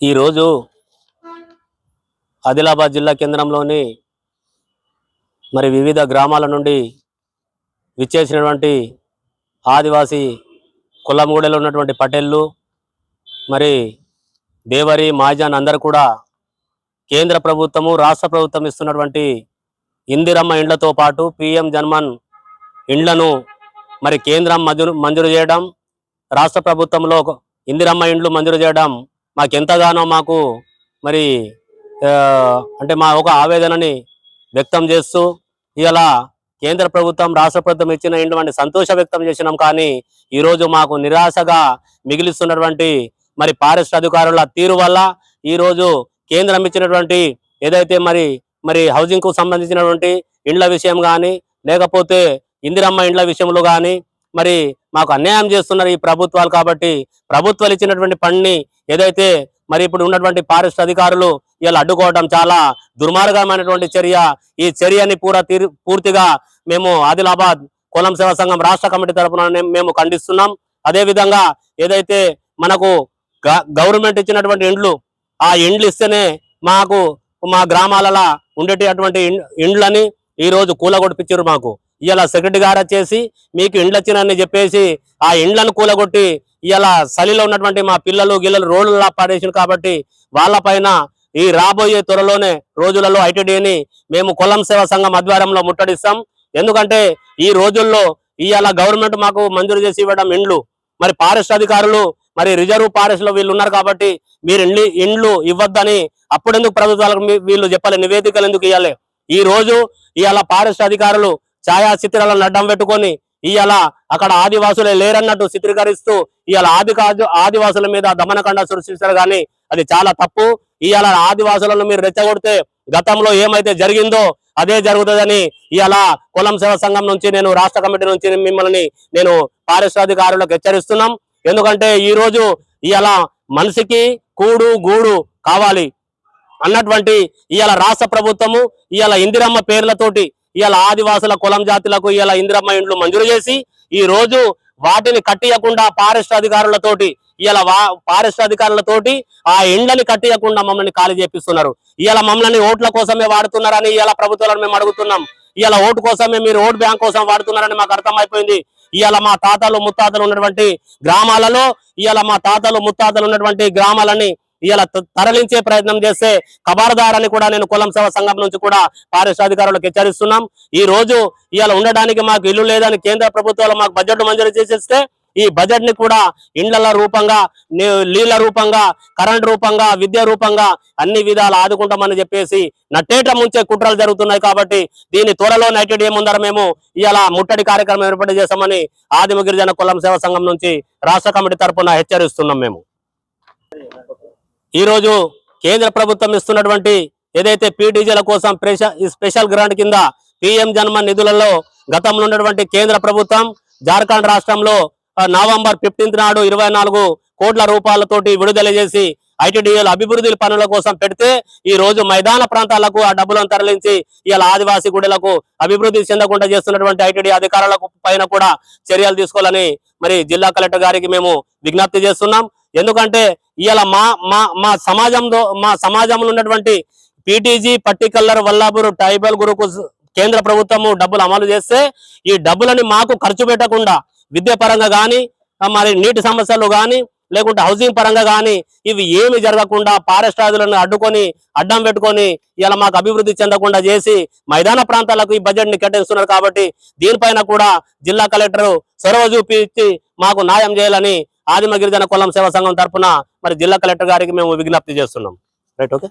ఈరోజు ఆదిలాబాద్ జిల్లా కేంద్రంలోని మరి వివిధ గ్రామాల నుండి విచ్చేసినటువంటి ఆదివాసీ కులమూడెలో ఉన్నటువంటి పటేళ్ళు మరి దేవరి మాజాన్ అందరూ కూడా కేంద్ర ప్రభుత్వము రాష్ట్ర ప్రభుత్వం ఇస్తున్నటువంటి ఇందిరమ్మ ఇండ్లతో పాటు పిఎం జన్మన్ ఇండ్లను మరి కేంద్రం మంజూరు మంజూరు చేయడం రాష్ట్ర ప్రభుత్వంలో ఇందిరమ్మ ఇండ్లు మంజూరు చేయడం మాకెంతగానో మాకు మరి అంటే మా ఒక ఆవేదనని వ్యక్తం చేస్తూ ఇలా కేంద్ర ప్రభుత్వం రాష్ట్ర ప్రభుత్వం ఇచ్చిన ఇండ్లు సంతోష వ్యక్తం చేసినాం. కానీ ఈరోజు మాకు నిరాశగా మిగిలిస్తున్నటువంటి మరి ఫారెస్ట్ అధికారుల తీరు వల్ల ఈరోజు కేంద్రం ఇచ్చినటువంటి ఏదైతే మరి మరి హౌసింగ్కు సంబంధించినటువంటి ఇండ్ల విషయం కానీ లేకపోతే ఇందిరమ్మ ఇండ్ల విషయంలో కానీ మరి మాకు అన్యాయం చేస్తున్నారు ఈ ప్రభుత్వాలు కాబట్టి ప్రభుత్వాలు ఇచ్చినటువంటి పనిని ఏదైతే మరి ఇప్పుడు ఉన్నటువంటి ఫారెస్ట్ అధికారులు ఇలా అడ్డుకోవడం చాలా దుర్మార్గమైనటువంటి చర్య. ఈ చర్యని పూరా పూర్తిగా మేము ఆదిలాబాద్ కులం సేవా సంఘం రాష్ట్ర కమిటీ తరపున మేము ఖండిస్తున్నాం. అదేవిధంగా ఏదైతే మనకు గ- గవర్నమెంట్ ఇచ్చినటువంటి ఇండ్లు ఆ ఇండ్లు ఇస్తేనే మాకు మా గ్రామాలలో ఉండేటటువంటి ఇండ్లని ఈరోజు కూలగొడిపించారు మాకు. ఇలా సెక్రటరీ గారు వచ్చేసి మీకు ఇండ్లు వచ్చినని చెప్పేసి ఆ ఇండ్లను కూలగొట్టి ఇలా చలిలో ఉన్నటువంటి మా పిల్లలు గిల్లలు రోడ్లలో పడేసారు కాబట్టి వాళ్ళపైన ఈ రాబోయే త్వరలోనే రోజులలో ఐటీడీని మేము కులం సేవా సంఘం ఆధ్వర్యంలో ముట్టడిస్తాం. ఎందుకంటే ఈ రోజుల్లో ఇవాళ గవర్నమెంట్ మాకు మంజూరు చేసి ఇవ్వడం ఇండ్లు. మరి ఫారెస్ట్ అధికారులు మరి రిజర్వ్ ఫారెస్ట్లో వీళ్ళు ఉన్నారు కాబట్టి మీరు ఇండ్లు ఇండ్లు ఇవ్వద్దని అప్పుడెందుకు ప్రభుత్వాలకు మీ- వీళ్ళు చెప్పాలి నివేదికలు ఎందుకు ఇవ్వాలి ఈ రోజు ఇవాళ ఫారెస్ట్ అధికారులు ఛాయా చిత్రాలను అడ్డం పెట్టుకొని ఇవాళ అక్కడ ఆదివాసులే లేరన్నట్టు చిత్రీకరిస్తూ ఇవాళ ఆది ఆదివాసుల మీద దమనకండ సృష్టిస్తారు కానీ అది చాలా తప్పు. ఇవాళ ఆదివాసులను మీరు రెచ్చగొడితే గతంలో ఏమైతే జరిగిందో అదే జరుగుతుందని ఇవాళ కులం సేవ సంఘం నుంచి నేను రాష్ట్ర కమిటీ నుంచి మిమ్మల్ని నేను పారిశ్రామికారులకు అధికారులకు హెచ్చరిస్తున్నాం. ఎందుకంటే ఈ రోజు ఇవాళ మనిషికి కూడు గూడు కావాలి అన్నటువంటి ఇవాళ రాష్ట్ర ప్రభుత్వము ఇవాళ ఇందిరమ్మ పేర్లతోటి ఇలా ఆదివాసుల కులం జాతులకు ఇలా ఇందిరమ్మ ఇండ్లు మంజూరు చేసి ఈ రోజు వాటిని కట్టియకుండా ఫారెస్ట్ అధికారులతోటి ఇలా వా ఫారెస్ట్ అధికారులతోటి ఆ ఇండ్లని కట్టియకుండా మమ్మల్ని ఖాళీ చేపిస్తున్నారు. ఇలా మమ్మల్ని ఓట్ల కోసమే వాడుతున్నారని ఇలా ప్రభుత్వాలను మేము అడుగుతున్నాం. ఇలా ఓటు కోసమే మీరు ఓటు బ్యాంక్ కోసం వాడుతున్నారని మాకు అర్థమైపోయింది. ఇలా మా తాతలు ముత్తాతలు ఉన్నటువంటి గ్రామాలలో ఇలా మా తాతలు ముత్తాతలు ఉన్నటువంటి గ్రామాలని ఇలా త- తరలించే ప్రయత్నం చేస్తే కబారదారని కూడా నేను కులం సేవ సంఘం నుంచి కూడా ఫారెస్ట్ అధికారులకు హెచ్చరిస్తున్నాం. ఈ రోజు ఇలా ఉండడానికి మాకు ఇల్లు లేదని కేంద్ర ప్రభుత్వాలు మాకు బడ్జెట్ మంజూరు చేసేస్తే ఈ బడ్జెట్ని కూడా ఇండ్ల రూపంగా నీ- నీళ్ళ రూపంగా కరెంట్ రూపంగా విద్య రూపంగా అన్ని విధాలు ఆదుకుంటామని చెప్పేసి నట్టేట ముంచే కుట్రలు జరుగుతున్నాయి కాబట్టి దీని త్వరలో నైటెడ్ ముందర మేము ఇలా ముట్టడి కార్యక్రమం ఏర్పాటు చేస్తామని ఆదిమ గిరిజన కులం సేవ సంఘం నుంచి రాష్ట్ర కమిటీ తరఫున హెచ్చరిస్తున్నాం మేము. ఈ రోజు కేంద్ర ప్రభుత్వం ఇస్తున్నటువంటి ఏదైతే పీడీజీల కోసం స్పెషల్ గ్రాంట్ కింద పిఎం జన్మ నిధులలో గతంలో ఉన్నటువంటి కేంద్ర ప్రభుత్వం జార్ఖండ్ రాష్ట్రంలో నవంబర్ ఫిఫ్టీన్త్ నాడు ఇరవై నాలుగు కోట్ల రూపాయలతోటి విడుదల చేసి ఐటీడీఎల్ అభివృద్ధి పనుల కోసం పెడితే ఈ రోజు మైదాన ప్రాంతాలకు ఆ డబ్బులను తరలించి ఇలా ఆదివాసీ గుడిలకు అభివృద్ధి చెందకుండా చేస్తున్నటువంటి ఐటీడీ అధికారులకు పైన కూడా చర్యలు తీసుకోవాలని మరి జిల్లా కలెక్టర్ గారికి మేము విజ్ఞప్తి చేస్తున్నాం. ఎందుకంటే ఇవాళ మా మా మా సమాజంలో మా సమాజంలో ఉన్నటువంటి PTG particular vulnerable tribal group కేంద్ర ప్రభుత్వము డబ్బులు అమలు చేస్తే ఈ డబ్బులని మాకు ఖర్చు పెట్టకుండా విద్యాపరంగా కానీ మరి నీటి సమస్యలు కానీ లేకుంటే హౌసింగ్ పరంగా కానీ ఇవి ఏమి జరగకుండా ఫారెస్ట్ రాజులను అడ్డుకొని అడ్డం పెట్టుకొని ఇలా మాకు అభివృద్ధి చెందకుండా చేసి మైదాన ప్రాంతాలకు ఈ బడ్జెట్ని కేటాయిస్తున్నారు కాబట్టి దీనిపైన కూడా జిల్లా కలెక్టర్ చొరవ చూపించి మాకు న్యాయం చేయాలని ఆదిమ గిరిజన కులం సేవా సంఘం తరఫున మరి జిల్లా కలెక్టర్ గారికి మేము విజ్ఞప్తి చేస్తున్నాం. Right okay.